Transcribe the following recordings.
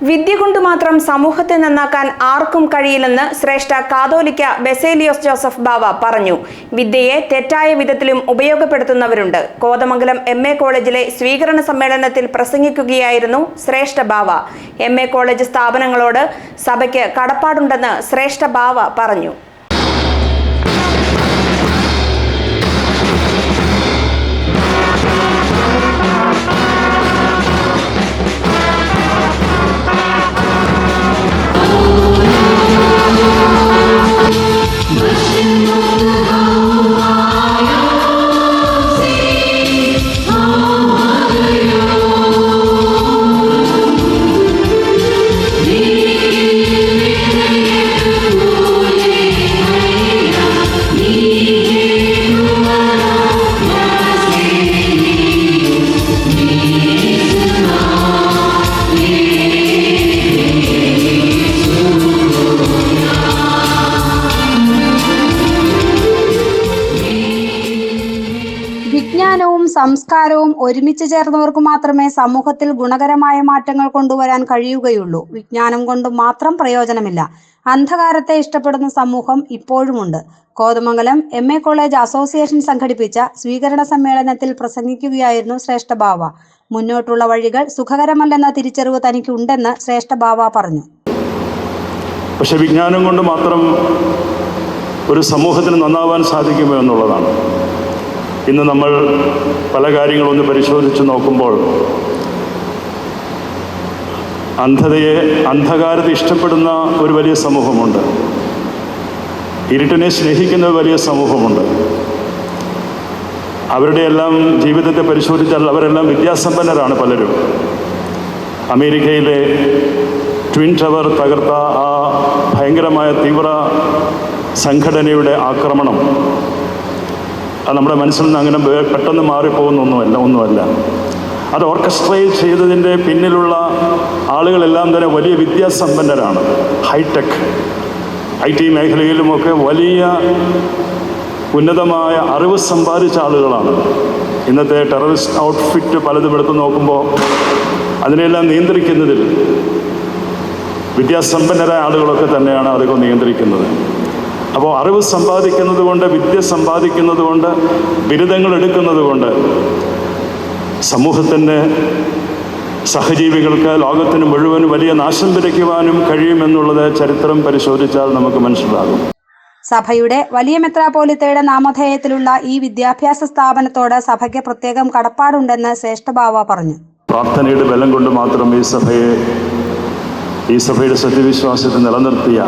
വിദ്യ കൊണ്ട് മാത്രം സമൂഹത്തെ നന്നാക്കാൻ ആർക്കും കഴിയില്ലെന്ന് ശ്രേഷ്ഠ കാതോലിക്ക ബെസേലിയോസ് ജോസഫ് ബാവ പറഞ്ഞു. വിദ്യയെ തെറ്റായ വിധത്തിലും ഉപയോഗപ്പെടുത്തുന്നവരുണ്ട്. കോതമംഗലം എം എ കോളേജിലെ സ്വീകരണ സമ്മേളനത്തിൽ പ്രസംഗിക്കുകയായിരുന്നു Shreshta Bava. M A college സ്ഥാപനങ്ങളോട് സഭയ്ക്ക് കടപ്പാടുണ്ടെന്ന് ശ്രേഷ്ഠ ബാവ പറഞ്ഞു. വിജ്ഞാനവും സംസ്കാരവും ഒരുമിച്ച് ചേർന്നവർക്ക് മാത്രമേ സമൂഹത്തിൽ ഗുണകരമായ മാറ്റങ്ങൾ കൊണ്ടുവരാൻ കഴിയുകയുള്ളൂ. വിജ്ഞാനം കൊണ്ട് മാത്രം പ്രയോജനമില്ല. അന്ധകാരത്തെ ഇഷ്ടപ്പെടുന്ന സമൂഹം ഇപ്പോഴുമുണ്ട്. Kothamangalam M A college association സംഘടിപ്പിച്ച സ്വീകരണ സമ്മേളനത്തിൽ പ്രസംഗിക്കുകയായിരുന്നു ശ്രേഷ്ഠ ബാവ. മുന്നോട്ടുള്ള വഴികൾ സുഖകരമല്ലെന്ന തിരിച്ചറിവ് തനിക്കുണ്ടെന്ന് ശ്രേഷ്ഠ ബാവ പറഞ്ഞു. പക്ഷെ വിജ്ഞാനം കൊണ്ട് മാത്രം ഒരു സമൂഹത്തിന് നന്നാവാൻ സാധിക്കുമോ എന്നുള്ളതാണ്. ഇന്ന് നമ്മൾ പല കാര്യങ്ങളൊന്ന് പരിശോധിച്ച് നോക്കുമ്പോൾ അന്ധതയെ അന്ധകാരത്തെ ഇഷ്ടപ്പെടുന്ന ഒരു വലിയ സമൂഹമുണ്ട്. ഇരുട്ടിനെ സ്നേഹിക്കുന്ന വലിയ സമൂഹമുണ്ട്. അവരുടെ എല്ലാം ജീവിതത്തെ പരിശോധിച്ചാൽ അവരെല്ലാം വിദ്യാസമ്പന്നരാണ് പലരും. അമേരിക്കയിലെ ട്വിൻ ടവർ തകർത്ത ആ ഭയങ്കരമായ തീവ്ര സംഘടനയുടെ ആക്രമണം അത് നമ്മുടെ മനസ്സിൽ നിന്ന് അങ്ങനെ പെട്ടെന്ന് മാറിപ്പോകുന്ന ഒന്നുമല്ല ഒന്നുമല്ല. അത് ഓർക്കസ്ട്രേറ്റ് ചെയ്തതിന്റെ പിന്നിലുള്ള ആളുകളെല്ലാം തന്നെ വലിയ വിദ്യാസമ്പന്നരാണ്. ഹൈടെക് ഐ ടി മേഖലയിലുമൊക്കെ വലിയ ഉന്നതമായ അറിവ് സമ്പാദിച്ച ആളുകളാണ്. ഇന്നത്തെ ടെററിസ്റ്റ് ഔട്ട്ഫിറ്റ് പലതും എടുത്ത് നോക്കുമ്പോൾ അതിനെല്ലാം നിയന്ത്രിക്കുന്നതിൽ വിദ്യാസമ്പന്നരായ ആളുകളൊക്കെ തന്നെയാണ് അതൊക്കെ നിയന്ത്രിക്കുന്നത്. അപ്പോൾ അറിവ് സമ്പാദിക്കുന്നത് കൊണ്ട് വിദ്യ സമ്പാദിക്കുന്നത് കൊണ്ട് ബിരുദങ്ങൾ എടുക്കുന്നത് കൊണ്ട് സമൂഹത്തിന്റെ സഹജീവികൾക്ക് ലോകത്തിന് മുഴുവൻ വലിയ നാശം വിതയ്ക്കുവാനും കഴിയുമെന്നുള്ളത് ചരിത്രം പരിശോധിച്ചാൽ നമുക്ക് മനസ്സിലാകും. സഭയുടെ വലിയ മെത്രാപോലിത്തയുടെ നാമധേയത്തിലുള്ള ഈ വിദ്യാഭ്യാസ സ്ഥാപനത്തോട് സഭയ്ക്ക് പ്രത്യേകം കടപ്പാടുണ്ടെന്ന് ശ്രേഷ്ഠബാവ പറഞ്ഞു. പ്രാർത്ഥനയുടെ ബലം കൊണ്ട് മാത്രം ഈ സഭയെ ഈ സഭയുടെ സത്യവിശ്വാസത്തെ നിലനിർത്തിയ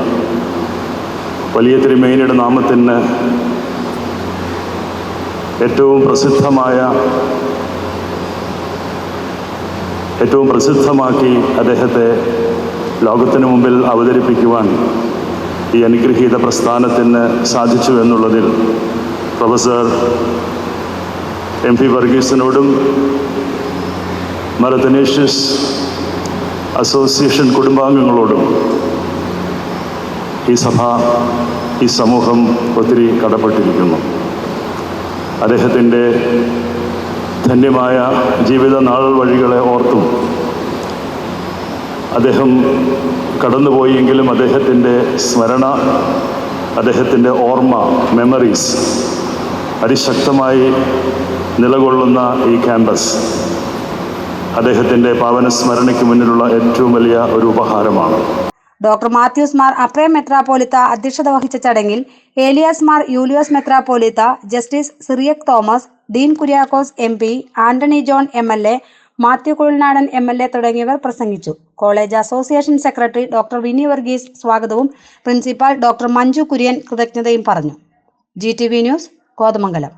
വലിയ തിരുമേനിയുടെ നാമത്തിന് ഏറ്റവും പ്രസിദ്ധമായ ഏറ്റവും പ്രസിദ്ധമാക്കി അദ്ദേഹത്തെ ലോകത്തിന് മുമ്പിൽ അവതരിപ്പിക്കുവാൻ ഈ അനുഗ്രഹീത പ്രസ്ഥാനത്തിന് സാധിച്ചു എന്നുള്ളതിൽ പ്രൊഫസർ എം പി വർഗീസിനോടും മരതനേഷ്യസ് അസോസിയേഷൻ കുടുംബാംഗങ്ങളോടും ഈ സഭ ഈ സമൂഹം ഒത്തിരി കടപ്പെട്ടിരിക്കുന്നു. അദ്ദേഹത്തിന്റെ ധന്യമായ ജീവിത നാൾ വഴികളെ ഓർത്തും അദ്ദേഹം കടന്നുപോയെങ്കിലും അദ്ദേഹത്തിന്റെ സ്മരണ അദ്ദേഹത്തിന്റെ ഓർമ്മ മെമ്മറീസ് അതിശക്തമായി നിലകൊള്ളുന്ന ഈ ക്യാമ്പസ് അദ്ദേഹത്തിന്റെ പാവന സ്മരണയ്ക്ക് മുന്നിലുള്ള ഏറ്റവും വലിയ ഒരു ഉപഹാരമാണ്. ഡോക്ടർ മാത്യൂസ് മാർ അപ്രേ മെത്രാപോലിത്ത അധ്യക്ഷത വഹിച്ച ചടങ്ങിൽ ഏലിയാസ് മാർ യൂലിയോസ് മെത്രാപോലിത്ത justice Cyriac Thomas Dean Kuriakose M P Antony John M L A Mathew Kuzhalnadan M L A തുടങ്ങിയവർ പ്രസംഗിച്ചു. College association secretary doctor Vini Varghese സ്വാഗതവും പ്രിൻസിപ്പാൾ ഡോക്ടർ മഞ്ജു കുര്യൻ കൃതജ്ഞതയും പറഞ്ഞു. G T V news Kothamangalam.